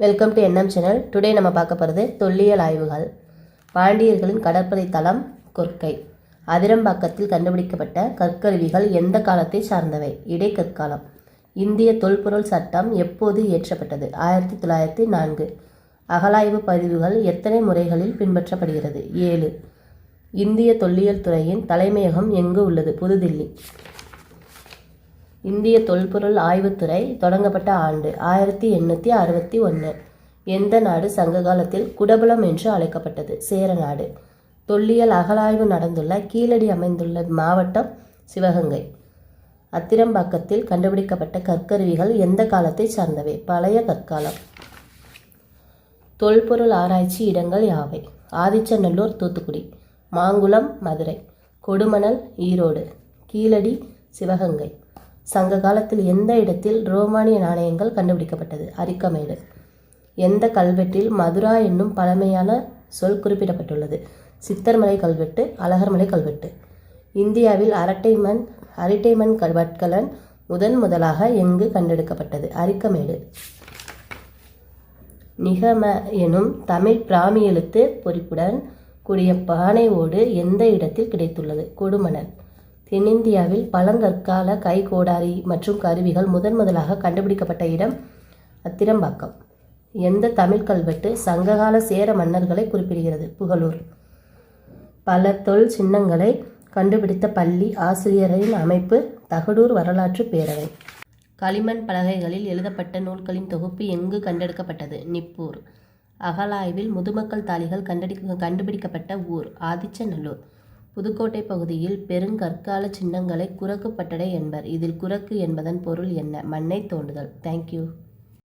Welcome to NM channel today நம்ம பார்க்க போகிறது தொல்லியல் ஆய்வுகள். பாண்டியர்களின் கடற்படை தளம் கொற்கை. அதிரம்பாக்கத்தில் கண்டுபிடிக்கப்பட்ட கற்கருவிகள் எந்த காலத்தை சார்ந்தவை? இடைக்கற்காலம் இந்திய தொல்பொருள் சட்டம் எப்போது இயற்றப்பட்டது? ஆயிரத்தி தொள்ளாயிரத்தி நான்கு. அகலாய்வு பதிவுகள் எத்தனை முறைகளில் பின்பற்றப்படுகிறது? ஏழு. இந்திய தொல்லியல் துறையின் தலைமையகம் எங்கு உள்ளது? புதுதில்லி. இந்திய தொல்பொருள் ஆய்வுத்துறை தொடங்கப்பட்ட ஆண்டு ஆயிரத்தி எண்ணூற்றி அறுபத்தி ஒன்று எந்த நாடு சங்க காலத்தில் குடபுலம் என்று அழைக்கப்பட்டது? சேர நாடு தொல்லியல் அகலாய்வு நடந்துள்ள கீழடி அமைந்துள்ள மாவட்டம் சிவகங்கை. அத்திரம்பாக்கத்தில் கண்டுபிடிக்கப்பட்ட கற்கருவிகள் எந்த காலத்தை சார்ந்தவை? பழைய கற்காலம். தொல்பொருள் ஆராய்ச்சி இடங்கள் யாவை? ஆதிச்சநல்லூர் தூத்துக்குடி. மாங்குளம் மதுரை. கொடுமணல் ஈரோடு. கீழடி சிவகங்கை. சங்க காலத்தில் எந்த இடத்தில் ரோமானிய நாணயங்கள் கண்டுபிடிக்கப்பட்டது? அரிக்கமேடு. எந்த கல்வெட்டில் மதுரா என்னும் பழமையான சொல் குறிப்பிடப்பட்டுள்ளது? சித்தர்மலை கல்வெட்டு அழகர்மலை கல்வெட்டு. இந்தியாவில் அரட்டை மண் அரட்டை மண் கல்வெட்கலன் முதன் முதலாக எங்கு கண்டெடுக்கப்பட்டது? அரிக்கமேடு. நிகம எனும் தமிழ் பிராமி எழுத்து பொறிப்புடன் கூடிய பானை ஓடு எந்த இடத்தில் கிடைத்துள்ளது? கொடுமணல். தென்னிந்தியாவில் பழங்கற்கால கைகோடாரி மற்றும் கருவிகள் முதன் முதலாக கண்டுபிடிக்கப்பட்ட இடம் அத்திரம்பாக்கம். எந்த தமிழ் கல்வெட்டு சங்ககால சேர மன்னர்களை குறிப்பிடுகிறது? புகழூர். பல தொல் சின்னங்களை கண்டுபிடித்த பள்ளி ஆசிரியரின் அமைப்பு தகடூர் வரலாற்று பேரவை. களிமண் பலகைகளில் எழுதப்பட்ட நூல்களின் தொகுப்பு எங்கு கண்டெடுக்கப்பட்டது? நிப்பூர். அகலாய்வில் முதுமக்கள் தாளிகள் கண்டடி கண்டுபிடிக்கப்பட்ட ஊர் ஆதிச்சநல்லூர். புதுக்கோட்டை பகுதியில் பெருங்கற்கால சின்னங்களை குரக்கு பட்டடை என்பர். இதில் குரக்கு என்பதன் பொருள் என்ன? மண்ணை தோண்டுதல். தேங்க்யூ